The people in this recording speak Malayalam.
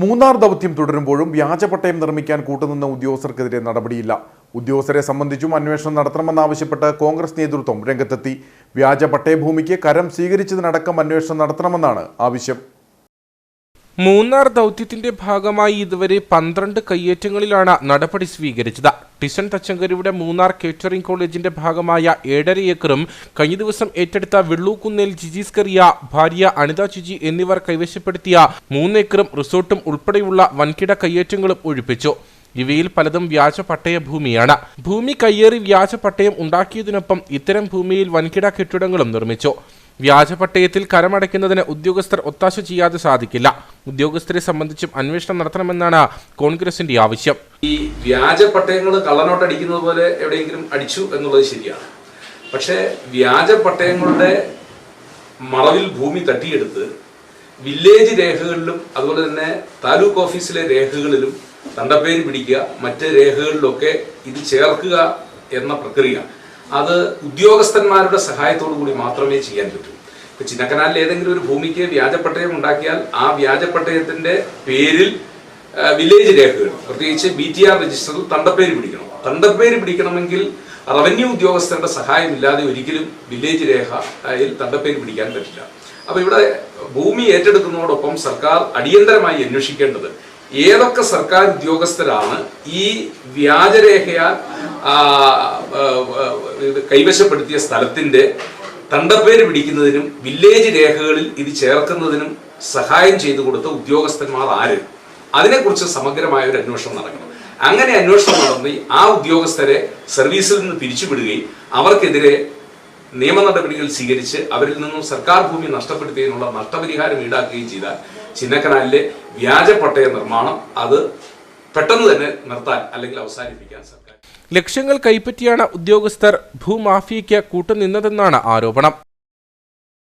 മൂന്നാർ ദൗത്യം തുടരുമ്പോഴും വ്യാജപട്ടയം നിർമ്മിക്കാൻ കൂട്ടുനിന്ന ഉദ്യോഗസ്ഥർക്കെതിരെ നടപടിയില്ല. ഉദ്യോഗസ്ഥരെ സംബന്ധിച്ചും അന്വേഷണം നടത്തണമെന്നാവശ്യപ്പെട്ട് കോൺഗ്രസ് നേതൃത്വം രംഗത്തെത്തി. വ്യാജ പട്ടയഭൂമിക്ക് കരം സ്വീകരിച്ചതിനടക്കം അന്വേഷണം നടത്തണമെന്നാണ് ആവശ്യം. മൂന്നാർ ദൗത്യത്തിന്റെ ഭാഗമായി ഇതുവരെ പന്ത്രണ്ട് കയ്യേറ്റങ്ങളിലാണ് നടപടി സ്വീകരിച്ചത്. ടിസൺ തച്ചങ്കരിയുടെ മൂന്നാർ കേറ്ററിംഗ് കോളേജിന്റെ ഭാഗമായ ഏഴര ഏക്കറും കഴിഞ്ഞ ദിവസം ഏറ്റെടുത്ത വെള്ളൂക്കുന്നേൽ ജിജീസ് കറിയ ഭാര്യ അനിത ജിജി എന്നിവർ കൈവശപ്പെടുത്തിയ മൂന്നേക്കറും റിസോർട്ടും ഉൾപ്പെടെയുള്ള വൻകിട കയ്യേറ്റങ്ങളും ഒഴിപ്പിച്ചു. ഇവയിൽ പലതും വ്യാജ പട്ടയ ഭൂമിയാണ്. ഭൂമി കയ്യേറി വ്യാജ പട്ടയം ഉണ്ടാക്കിയതിനൊപ്പം ഇത്തരം ഭൂമിയിൽ വൻകിട കെട്ടിടങ്ങളും നിർമ്മിച്ചു. വ്യാജ പട്ടയത്തിൽ കരമടയ്ക്കുന്നതിന് ഉദ്യോഗസ്ഥർ ഒത്താശ ചെയ്യാതെ സാധിക്കില്ല. ഉദ്യോഗസ്ഥരെ സംബന്ധിച്ചും അന്വേഷണം നടത്തണമെന്നാണ് കോൺഗ്രസിന്റെ ആവശ്യം. ഈ വ്യാജ പട്ടയങ്ങൾ കള്ളനോട്ട് അടിക്കുന്നത് പോലെ എവിടെയെങ്കിലും അടിച്ചു എന്നുള്ളത് ശരിയാണ്. പക്ഷേ വ്യാജ പട്ടയങ്ങളുടെ മറവിൽ ഭൂമി തട്ടിയെടുത്ത് വില്ലേജ് രേഖകളിലും അതുപോലെ തന്നെ താലൂക്ക് ഓഫീസിലെ രേഖകളിലും തണ്ടപ്പേര് പിടിക്കുക മറ്റ് രേഖകളിലൊക്കെ ഇത് ചേർക്കുക എന്ന പ്രക്രിയ അത് ഉദ്യോഗസ്ഥന്മാരുടെ സഹായത്തോടു കൂടി മാത്രമേ ചെയ്യാൻ പറ്റൂ. ഇപ്പൊ ചിന്നക്കനാലിൽ ഏതെങ്കിലും ഒരു ഭൂമിക്ക് വ്യാജപ്പട്ടയം ഉണ്ടാക്കിയാൽ ആ വ്യാജപ്പട്ടയത്തിന്റെ പേരിൽ വില്ലേജ് രേഖകൾ പ്രത്യേകിച്ച് ബി ടി ആർ രജിസ്റ്ററിൽ തണ്ടപ്പേര് പിടിക്കണം. തണ്ടപ്പേര് പിടിക്കണമെങ്കിൽ റവന്യൂ ഉദ്യോഗസ്ഥരുടെ സഹായമില്ലാതെ ഒരിക്കലും വില്ലേജ് രേഖയിൽ തണ്ടപ്പേര് പിടിക്കാൻ പറ്റില്ല. അപ്പൊ ഇവിടെ ഭൂമി ഏറ്റെടുക്കുന്നതോടൊപ്പം സർക്കാർ അടിയന്തരമായി അന്വേഷിക്കേണ്ടത് ഏതൊക്കെ സർക്കാർ ഉദ്യോഗസ്ഥരാണ് ഈ വ്യാജരേഖയാൽ കൈവശപ്പെടുത്തിയ സ്ഥലത്തിന്റെ തണ്ടപ്പേര് പിടിക്കുന്നതിനും വില്ലേജ് രേഖകളിൽ ഇത് ചേർക്കുന്നതിനും സഹായം ചെയ്തു കൊടുത്ത ഉദ്യോഗസ്ഥന്മാർ ആര്? അതിനെക്കുറിച്ച് സമഗ്രമായ ഒരു അന്വേഷണം നടക്കണം. അങ്ങനെ അന്വേഷണം നടന്ന് ആ ഉദ്യോഗസ്ഥരെ സർവീസിൽ നിന്ന് പിരിച്ചുവിടുകയും അവർക്കെതിരെ നിയമ നടപടികൾ സ്വീകരിച്ച് അവരിൽ നിന്നും സർക്കാർ ഭൂമി നഷ്ടപ്പെടുത്തിയതിനുള്ള നഷ്ടപരിഹാരം ഈടാക്കുകയും ചെയ്താൽ ചിന്നക്കനാലിലെ വ്യാജ പട്ടയ നിർമ്മാണം അത് പെട്ടെന്ന് തന്നെ നിർത്താൻ അല്ലെങ്കിൽ അവസാനിപ്പിക്കാൻ സർക്കാർ ലക്ഷ്യങ്ങൾ കൈപ്പറ്റിയാണ് ഉദ്യോഗസ്ഥർ ഭൂമാഫിയയ്ക്ക് കൂട്ടുനിന്നതെന്നാണ് ആരോപണം.